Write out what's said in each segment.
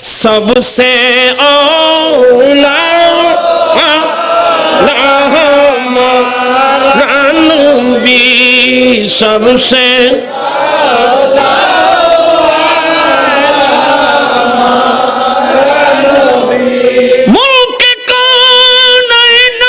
सबसे औला नबी सबसे मुल्क कौनैन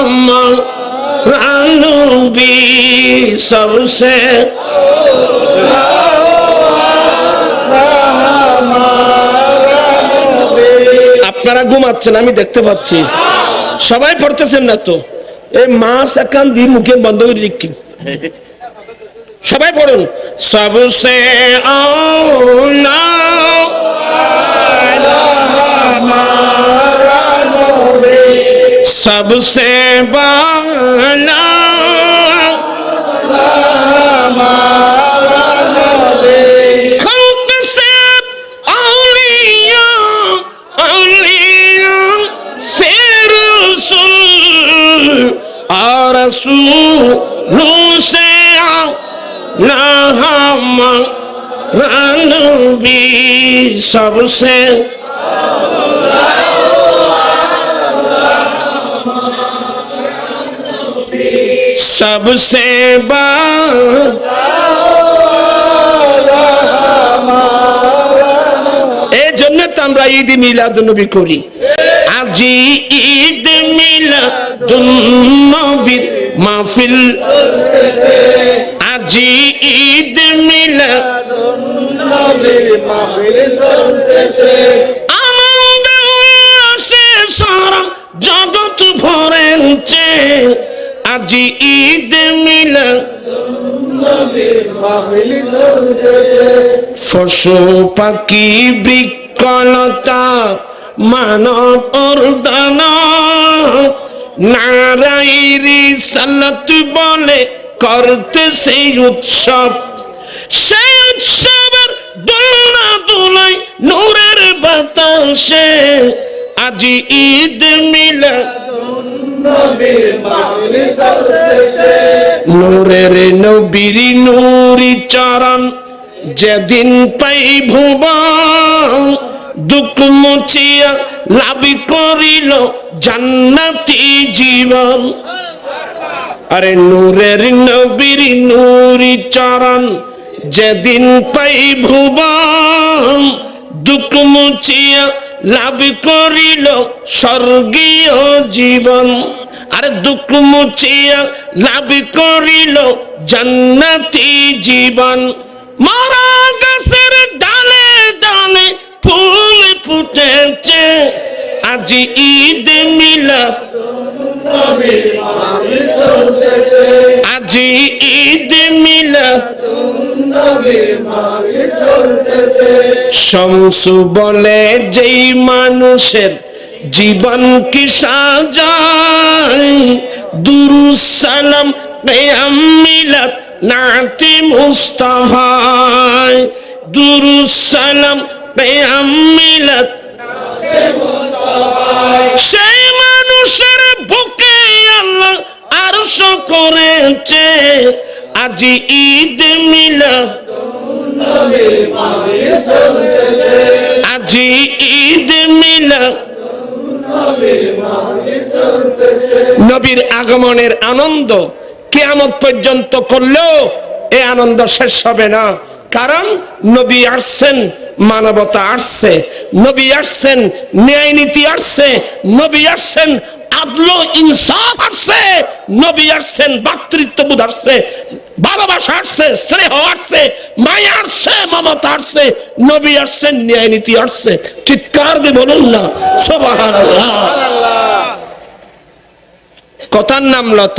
محمد رانو সবসে আপনারা ঘুমাচ্ছেন, আমি দেখতে পাচ্ছি। সবাই পড়তেছেন না তো? এই মাস একান দি মুখে বন্ধ করে লিখি সবাই পড়ুন। সবসে না सबसे बाला खल्क से औलिया औलिया से रसूल और सबसे सबसे बार এই জন্য তো আমরা ঈদ মিলাদ নবী করি আজি ঈদ মিলাদ নবীর মাহফিল আজি ঈদ মিলাদ আনন্দ আজি ঈদ মিলাদ। পশু পাখি বৃক্ষলতা মানব অর্দন নারায়ণী সালত বলে করতে সেই উৎসব। সেই উৎসবের দোলনা দোলাই নূরের বাতাসে। আজি ঈদ মিলা নূরের নবীর নূরি চরণ যেদিন পাই ভুবন, দুঃখ মুছিয়া লাভ করিল জান্নাতি জীবন। আরে নূরের নবীর নূরি চরণ যেদিন পাই ভুবন, দুঃখ মুছিয়া লাভ করিল স্বর্গীয় জীবন। আর দুঃখ মুছিয়া লাভ করিল জান্নাতি জীবন। মারা গাছের ডালে ডালে ফুল ফুটেছে। আজি ঈদ মিলা শমসু বলে, যেই মানুষের জীবন কি সাজায়? দুরুসালাম পেয়াম মিলাত নাতি মুস্তাফায়। দুরুসালাম পেয়াম মিলাত আজি ঈদ মিলা আজি ঈদ মিলা নবীর আগমনের আনন্দ কেয়ামত পর্যন্ত করলেও এ আনন্দ শেষ হবে না। কারণ নবী আসছেন, মানবতা আসছে, নবী আসছেন ন্যায় নীতি আসছে, নবী আসছেন, আদলো ইনসাফ আসছে। নবী আসছেন ভাতৃত্ববোধ আসছে ভালোবাসা আসছে স্নেহ আসছে মায়া আসছে মমতা আসছে নবী আসছেন ন্যায় নীতি আসছে। চিৎকার দিয়ে বলুন না সোবাহ কথার নাম লতা।